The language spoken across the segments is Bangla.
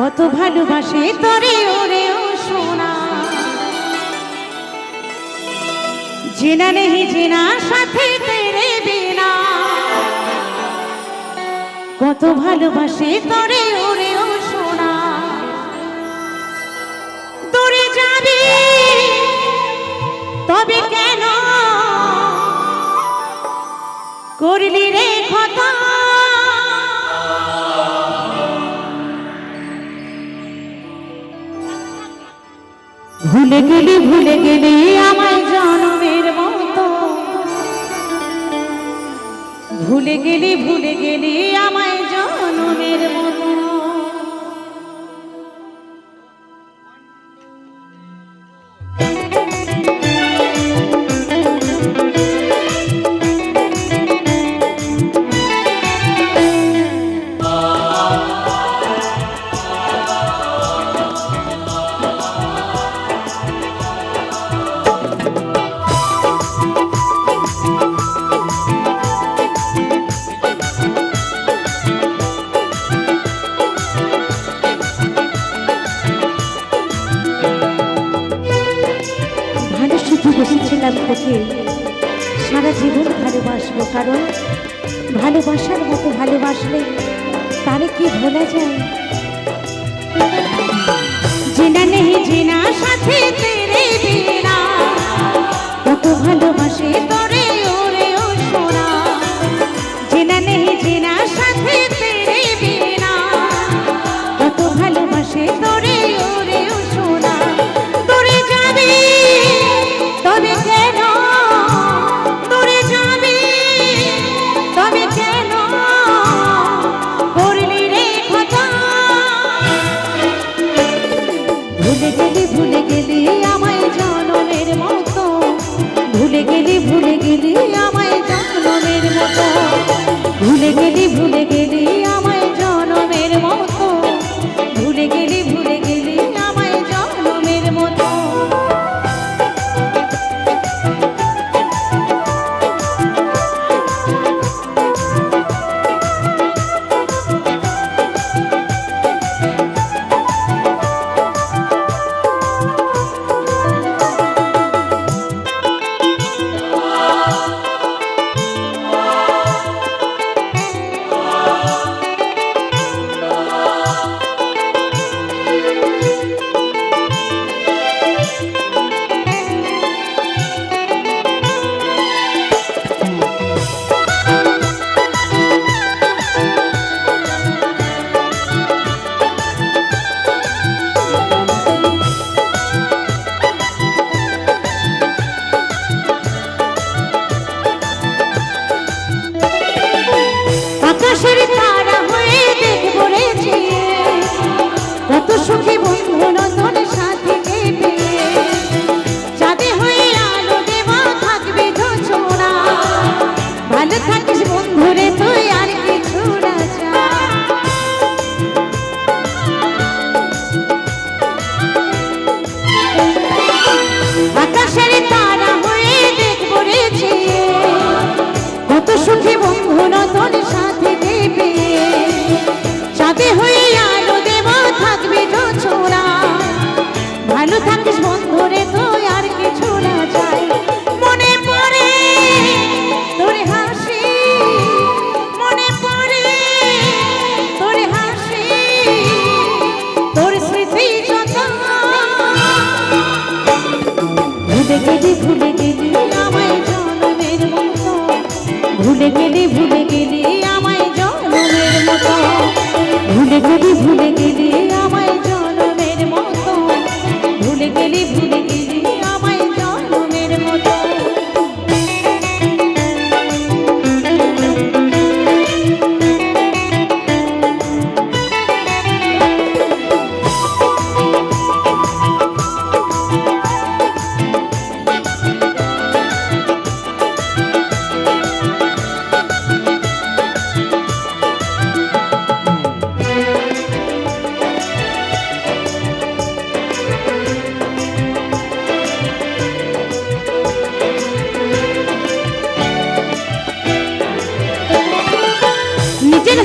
কত ভালোবাসে তরে, ওরে ও সোনা। জেনা নেহি জেনা, সাথে তেরে বিনা। কত ভালোবাসে তরে, ওরে ও সোনা। দূরে যাবি, তবে কেন? করলি রে কথা ভুলে গেলি ভুলে গেলি আমার জন্মের মতো। ভুলে গেলি ভুলে গেলি আমায় জন্মের মতো ছিলাম খুশি সারা জীবন ভালোবাসব, কারণ ভালোবাসার মতো ভালোবাসলে তারে কি ভোলা যায়? জিনা নেই জিনা সাথে তেরে বিনা।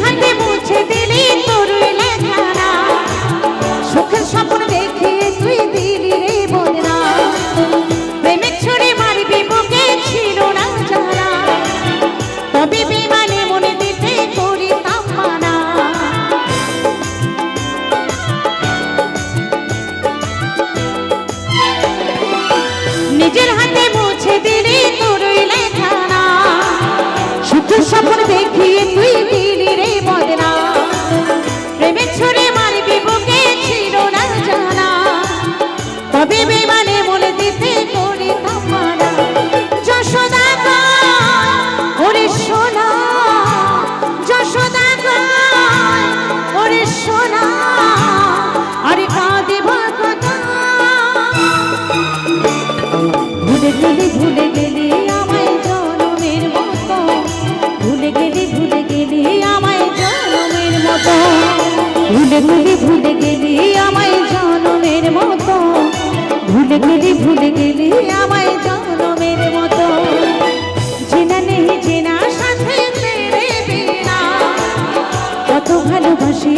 হাই ভুলে ভুলে গেলি মতো। ভুলে গেলি ভুলে গেলি আমায় জনমের মতো। ভুলে গেলি ভুলে গেলি আমায় জনমের মতো। চেনা নেই চেনা সাথে কত ভালোবাসি